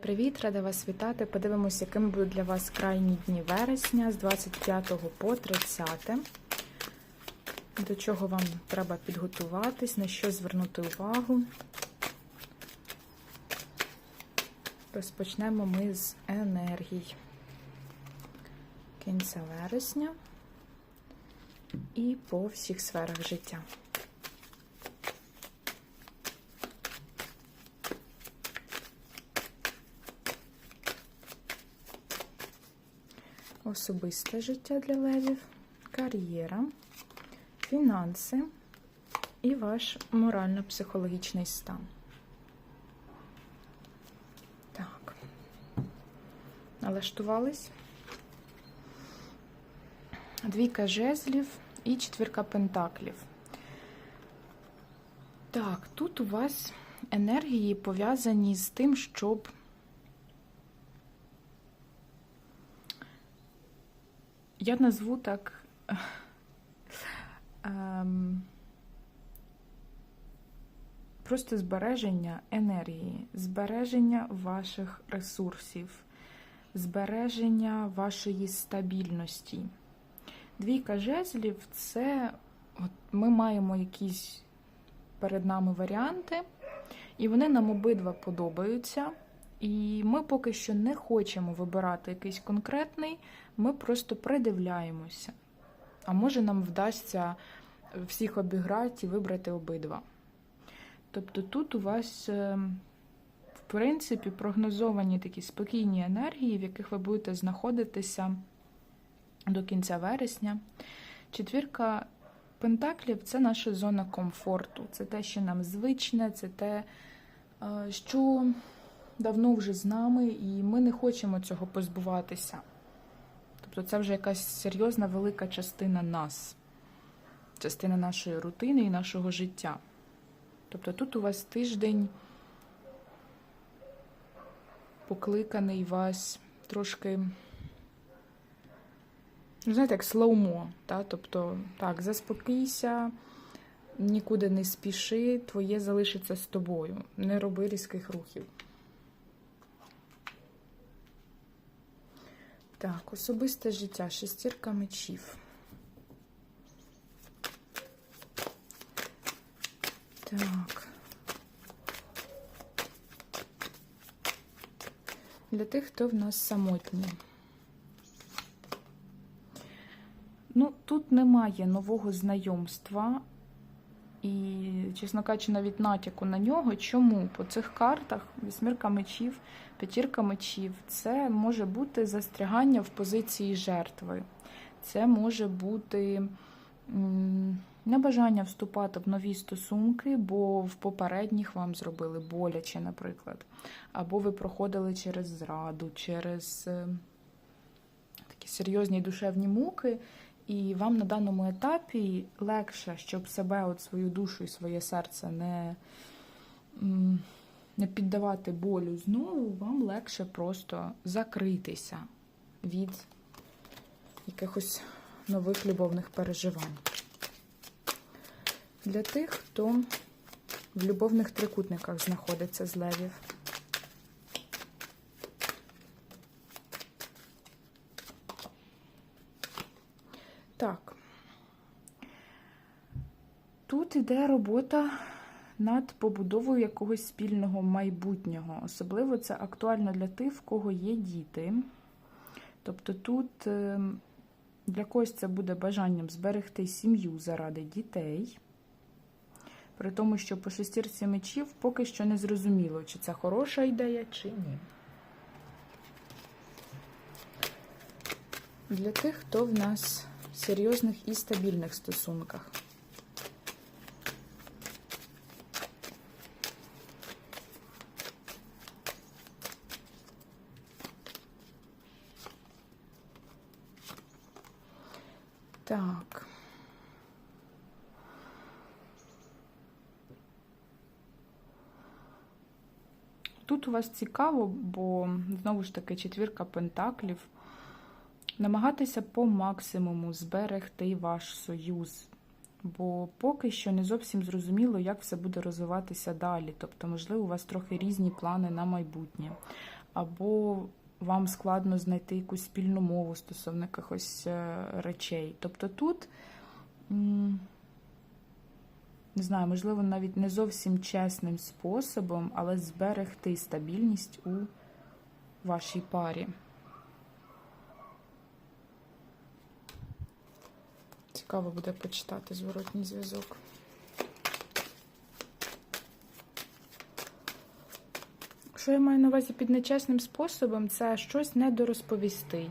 Привіт, рада вас вітати. Подивимося, якими будуть для вас крайні дні вересня з 25 по 30. До чого вам треба підготуватись, на що звернути увагу. Розпочнемо ми з енергій кінця вересня і по всіх сферах життя. Особисте життя для левів, кар'єра, фінанси і ваш морально-психологічний стан. Так. Налаштувались. Двійка жезлів і четвірка пентаклів. Так, тут у вас енергії пов'язані з тим, щоб я назву так ем, просто збереження енергії, збереження ваших ресурсів, збереження вашої стабільності. Двійка жезлів це от ми маємо якісь перед нами варіанти, і вони нам обидва подобаються. І ми поки що не хочемо вибирати якийсь конкретний, ми просто придивляємося. А може нам вдасться всіх обіграти і вибрати обидва. Тобто тут у вас, е, в принципі, прогнозовані такі спокійні енергії, в яких ви будете знаходитися до кінця вересня. Четвірка пентаклів це наша зона комфорту. Це те, що нам звичне, це те, е, що давно вже з нами, і ми не хочемо цього позбуватися. Тобто це вже якась серйозна велика частина нас, частина нашої рутини і нашого життя. Тобто тут у вас тиждень покликаний вас трошки, ну, знаєте, як слоумо. Та? Тобто, так, заспокійся, нікуди не спіши, твоє залишиться з тобою. Не роби різких рухів. Так, особисте життя, шестірка мечів. Так. Для тих, хто в нас самотній. Ну, тут немає нового знайомства. І, чесно кажучи, навіть натяку на нього. Чому? По цих картах вісьмірка мечів, п'ятірка мечів це може бути застрягання в позиції жертви. Це може бути небажання вступати в нові стосунки, бо в попередніх вам зробили боляче, наприклад. Або ви проходили через зраду, через е, такі серйозні душевні муки. І вам на даному етапі легше, щоб себе, от свою душу і своє серце не не піддавати болю знову, вам легше просто закритися від якихось нових любовних переживань. Для тих, хто в любовних трикутниках знаходиться з левів. Так, тут іде робота над побудовою якогось спільного майбутнього. Особливо це актуально для тих, в кого є діти. Тобто тут е, для когось це буде бажанням зберегти сім'ю заради дітей. При тому, що по шестірці мечів поки що не зрозуміло, чи це хороша ідея, чи ні. Для тих, хто в нас серйозних і стабільних стосунках. Так. Тут у вас цікаво, бо знову ж таки четвірка пентаклів намагатися по максимуму зберегти ваш союз. Бо поки що не зовсім зрозуміло, як все буде розвиватися далі. Тобто, можливо, у вас трохи різні плани на майбутнє. або вам складно знайти якусь спільну мову стосовно якихось е, речей. Тобто тут, не знаю, можливо, навіть не зовсім чесним способом, але зберегти стабільність у вашій парі. Цікаво буде почитати зворотній зв'язок. Що я маю на увазі під нечесним способом, це щось недорозповісти.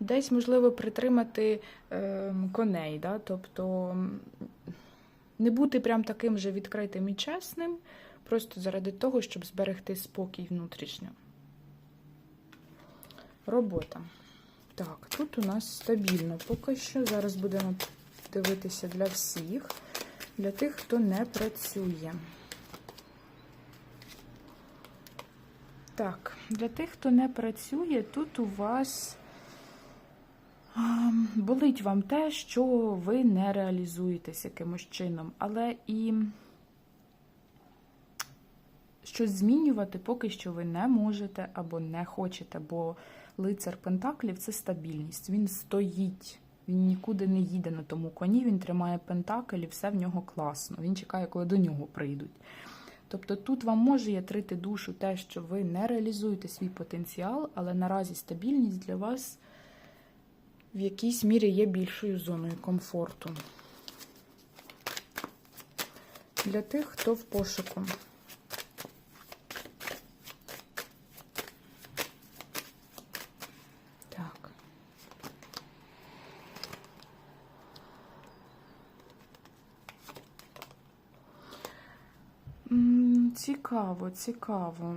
Десь, можливо, притримати е, коней, да? тобто не бути прям таким же відкритим і чесним, просто заради того, щоб зберегти спокій внутрішньо. Робота. Так, тут у нас стабільно поки що. Зараз будемо дивитися для всіх, для тих, хто не працює. Так, для тих, хто не працює, тут у вас болить вам те, що ви не реалізуєтесь якимось чином, але і щось змінювати поки що ви не можете або не хочете, бо лицар Пентаклів це стабільність. Він стоїть, він нікуди не їде на тому коні, він тримає пентакль і все в нього класно. Він чекає, коли до нього прийдуть. Тобто тут вам може ятрити душу те, що ви не реалізуєте свій потенціал, але наразі стабільність для вас в якійсь мірі є більшою зоною комфорту. Для тих, хто в пошуку. Так. М, Цікаво, цікаво.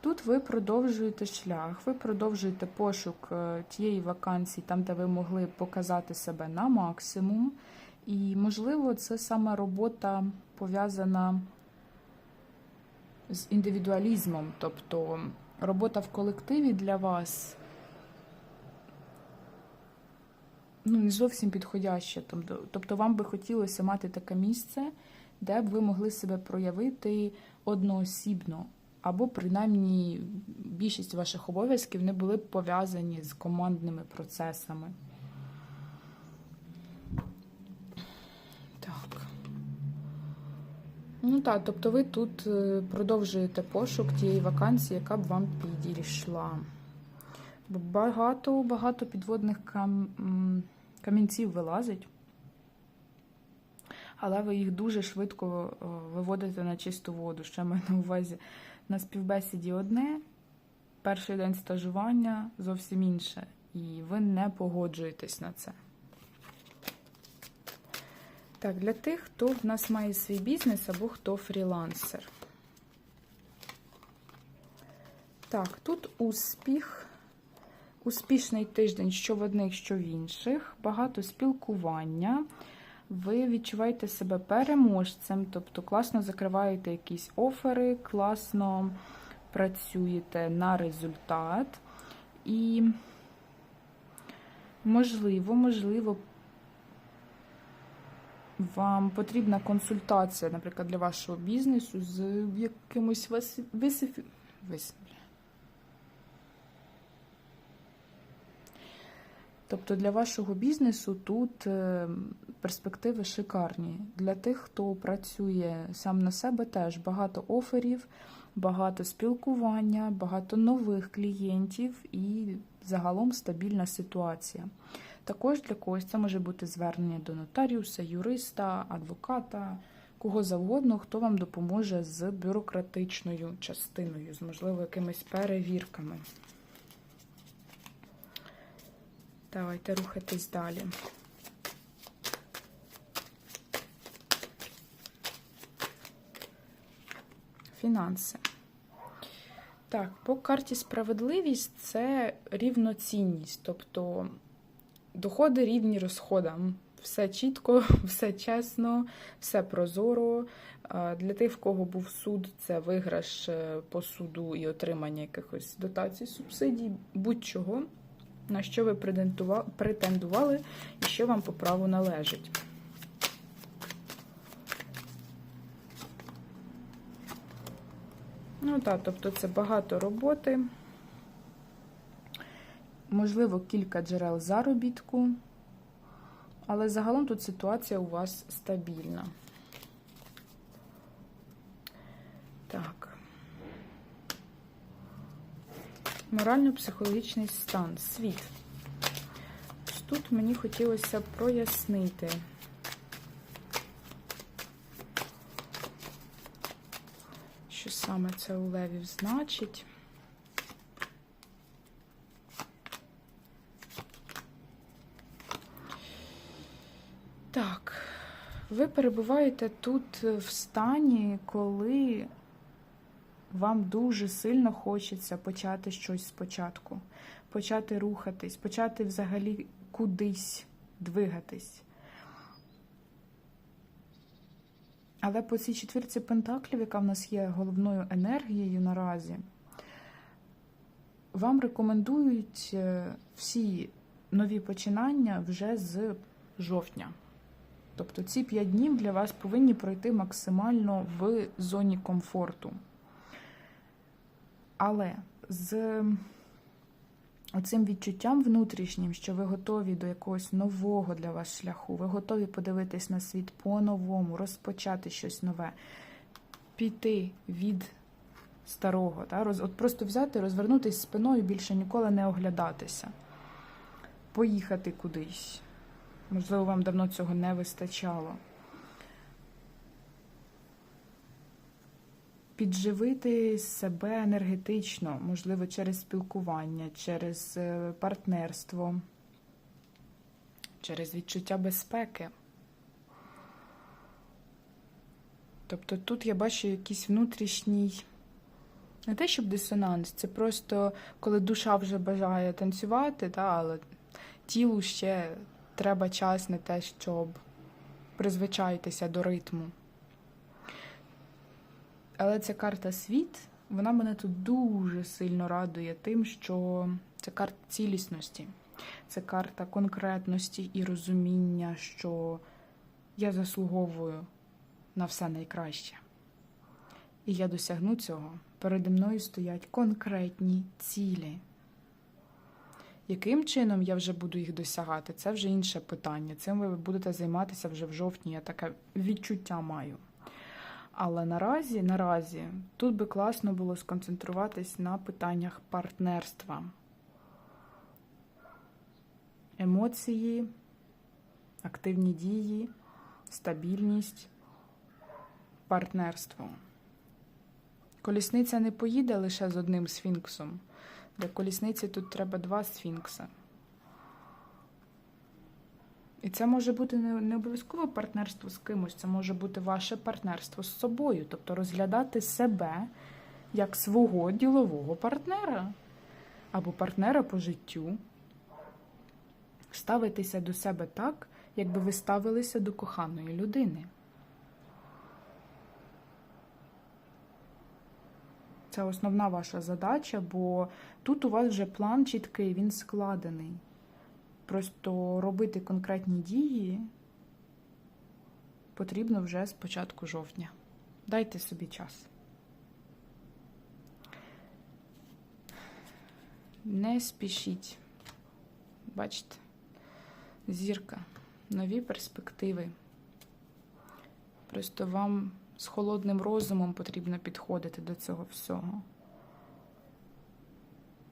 Тут ви продовжуєте шлях, ви продовжуєте пошук е, тієї вакансії, там, де ви могли показати себе на максимум. І, можливо, це саме робота пов'язана з індивідуалізмом, тобто робота в колективі для вас ну, не зовсім підходяща. Тобто, тобто вам би хотілося мати таке місце, де б ви могли себе проявити одноосібно, або принаймні більшість ваших обов'язків не були б пов'язані з командними процесами. Так. Ну так, тобто ви тут е, продовжуєте пошук тієї вакансії, яка б вам підійшла. Багато, багато підводних кам... камінців вилазить, але ви їх дуже швидко е, виводите на чисту воду. Що маю на увазі на співбесіді одне, перший день стажування зовсім інше. І ви не погоджуєтесь на це. Так, для тих, хто в нас має свій бізнес або хто фрілансер. Так, тут успіх. Успішний тиждень що в одних, що в інших, багато спілкування. Ви відчуваєте себе переможцем, тобто класно закриваєте якісь офери, класно працюєте на результат. І, можливо, можливо, вам потрібна консультація, наприклад, для вашого бізнесу з якимось висифі... Тобто для вашого бізнесу тут е, перспективи шикарні. Для тих, хто працює сам на себе, теж багато оферів, багато спілкування, багато нових клієнтів і загалом стабільна ситуація. Також для когось це може бути звернення до нотаріуса, юриста, адвоката, кого завгодно, хто вам допоможе з бюрократичною частиною, з можливо якимись перевірками. Давайте рухатись далі. Фінанси. Так, по карті справедливість це рівноцінність, тобто доходи рівні розходам. Все чітко, все чесно, все прозоро. Для тих, в кого був суд, це виграш е, по суду і отримання якихось дотацій, субсидій, будь-чого на що ви претендували і що вам по праву належить. Ну, так, тобто це багато роботи, можливо, кілька джерел заробітку, але загалом тут ситуація у вас стабільна. Так. Морально-психологічний стан, світ. Тут мені хотілося прояснити. Що саме це у левів значить? Так, ви перебуваєте тут в стані, коли вам дуже сильно хочеться почати щось спочатку, почати рухатись, почати взагалі кудись двигатись. Але по цій четвірці пентаклів, яка в нас є головною енергією наразі, вам рекомендують е, всі нові починання вже з жовтня. Тобто ці 5 днів для вас повинні пройти максимально в зоні комфорту. Але з оцим відчуттям внутрішнім, що ви готові до якогось нового для вас шляху, ви готові подивитись на світ по-новому, розпочати щось нове, піти від старого, та? Роз, от просто взяти, розвернутися спиною, більше ніколи не оглядатися, поїхати кудись. Можливо, вам давно цього не вистачало. Підживити себе енергетично, можливо, через спілкування, через е, партнерство, через відчуття безпеки. Тобто тут я бачу якийсь внутрішній, не те, щоб дисонанс, це просто коли душа вже бажає танцювати, та, але тілу ще треба час на те, щоб призвичаїтися до ритму. Але ця карта світ, вона мене тут дуже сильно радує тим, що це карта цілісності, це карта конкретності і розуміння, що я заслуговую на все найкраще. І я досягну цього. Переді мною стоять конкретні цілі. Яким чином я вже буду їх досягати, це вже інше питання. Цим ви будете займатися вже в жовтні, я таке відчуття маю. Але наразі, наразі, тут би класно було сконцентруватись на питаннях партнерства. Емоції, активні дії, стабільність, партнерство. Колісниця не поїде лише з одним сфінксом. Для колісниці тут треба два сфінкса. І це може бути не, обов'язково партнерство з кимось, це може бути ваше партнерство з собою, тобто розглядати себе як свого ділового партнера або партнера по життю, ставитися до себе так, якби ви ставилися до коханої людини. Це основна ваша задача, бо тут у вас вже план чіткий, він складений. Просто робити конкретні дії потрібно вже з початку жовтня. Дайте собі час. Не спішіть. Бачите, зірка, нові перспективи. Просто вам з холодним розумом потрібно підходити до цього всього.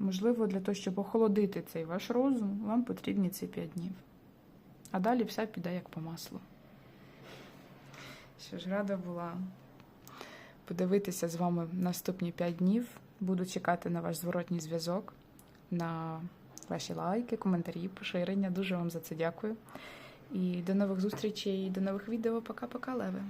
Можливо, для того, щоб охолодити цей ваш розум, вам потрібні ці 5 днів. А далі все піде як по маслу. Що ж, рада була подивитися з вами наступні 5 днів. Буду чекати на ваш зворотній зв'язок, на ваші лайки, коментарі, поширення. Дуже вам за це дякую. І до нових зустрічей, до нових відео. Пока-пока, Леви!